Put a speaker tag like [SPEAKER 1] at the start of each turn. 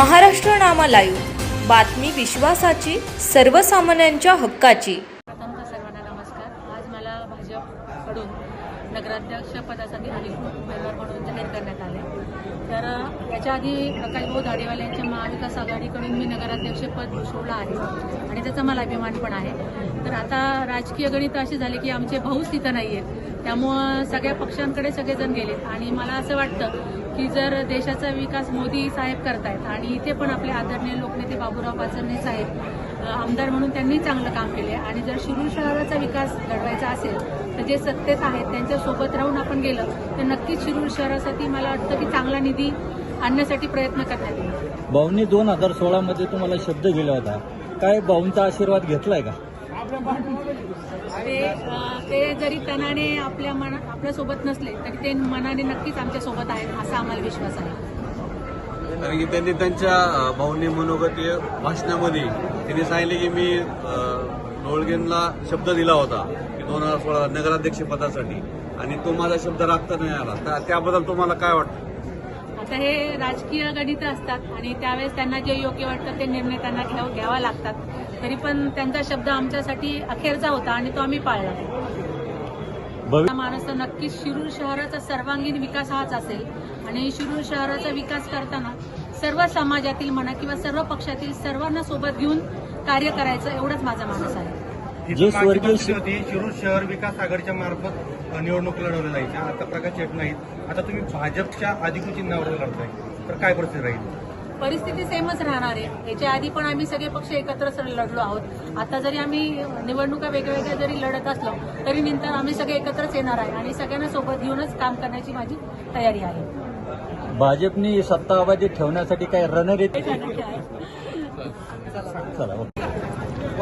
[SPEAKER 1] महाराष्ट्र नामा live. बातमी विश्वासाची सर्वसामान्यांच्या हक्काची.
[SPEAKER 2] प्रथमतः सर्वांना नमस्कार. आज मला भाजपकडून नगराध्यक्ष पदासाठी अधिकृत उमेदवार म्हणून जाहीर करण्यात आले. तर याच्या आधी प्रकाशभाऊ धाडेवाले यांच्या महाविकास आघाडीकडून मी नगराध्यक्षपद भूषवलं आहे आणि त्याचा मला अभिमान पण आहे. तर आता राजकीय गणित अशी झाली की आमचे भाऊच तिथं नाही आहेत त्यामुळं सगळ्या पक्षांकडे सगळेजण गेलेत आणि मला असं वाटतं की जर देशाचा विकास मोदी साहेब करतायत आणि इथे पण आपले आदरणीय लोकनेते बाबूराव पाचरणे साहेब आमदार म्हणून त्यांनी चांगलं काम केले आणि जर शिरूर शहराचा विकास घडवायचा असेल तर जे सत्तेत आहेत त्यांच्यासोबत राहून आपण गेलं तर नक्कीच शिरूर शहरासाठी मला वाटतं की चांगला निधी आणण्यासाठी प्रयत्न करण्यात येईल.
[SPEAKER 3] भाऊंनी दोन हजार सोळामध्ये तुम्हाला शब्द दिला होता. काय भाऊंचा आशीर्वाद घेतलाय का?
[SPEAKER 2] ते ते जरी तनाने आपल्या मना आपल्यासोबत नसले तरी ते मनाने नक्कीच आमच्यासोबत आहेत असा आम्हाला विश्वास आहे.
[SPEAKER 4] कारण की त्यांनी त्यांच्या भाऊनी मनोगतीय भाषणामध्ये त्यांनी सांगितले की मी नोळगेंना शब्द दिला होता की दोन हजार सोळा नगराध्यक्ष पदासाठी आणि तो माझा शब्द राखता नाही आला. तर त्याबद्दल तुम्हाला काय वाटतं?
[SPEAKER 2] आता हे राजकीय गणित असतात आणि त्यावेळेस त्यांना जे योग्य वाटतं ते निर्णय त्यांना घ्याव घ्यावा लागतात. तरी पण त्यांचा शब्द आमच्यासाठी अखेरचा होता आणि तो आम्ही पाळला. माणसं नक्कीच शिरूर शहराचा सर्वांगीण विकास हाच असेल. आणि शिरूर शहराचा विकास करताना सर्व समाजातील म्हणा किंवा सर्व पक्षातील सर्वांना सोबत घेऊन कार्य करायचं एवढंच माझा मानस आहे.
[SPEAKER 3] जे स्वर्गीय
[SPEAKER 5] शिरूर शहर विकास आघाडीच्या मार्फत निवडणूक लढवल्या जायच्या आता प्रकाश शेट नाहीत. आता तुम्ही भाजपच्या अधिकृत चिन्हावर लढताय. तर काय परिस्थिती राहील?
[SPEAKER 2] परिस्थिती सेमच राहणार आहे. याच्या आधी पण आम्ही सगळे पक्ष एकत्र लढलो आहोत. आता जरी आम्ही निवडणुका वेगवेगळ्या जरी लढत असलो तरी नंतर आम्ही सगळे एकत्रच येणार आहे आणि सगळ्यांना सोबत घेऊनच काम करण्याची माझी तयारी आहे.
[SPEAKER 3] भाजपने सत्ता अबाधित ठेवण्यासाठी काय रणनीती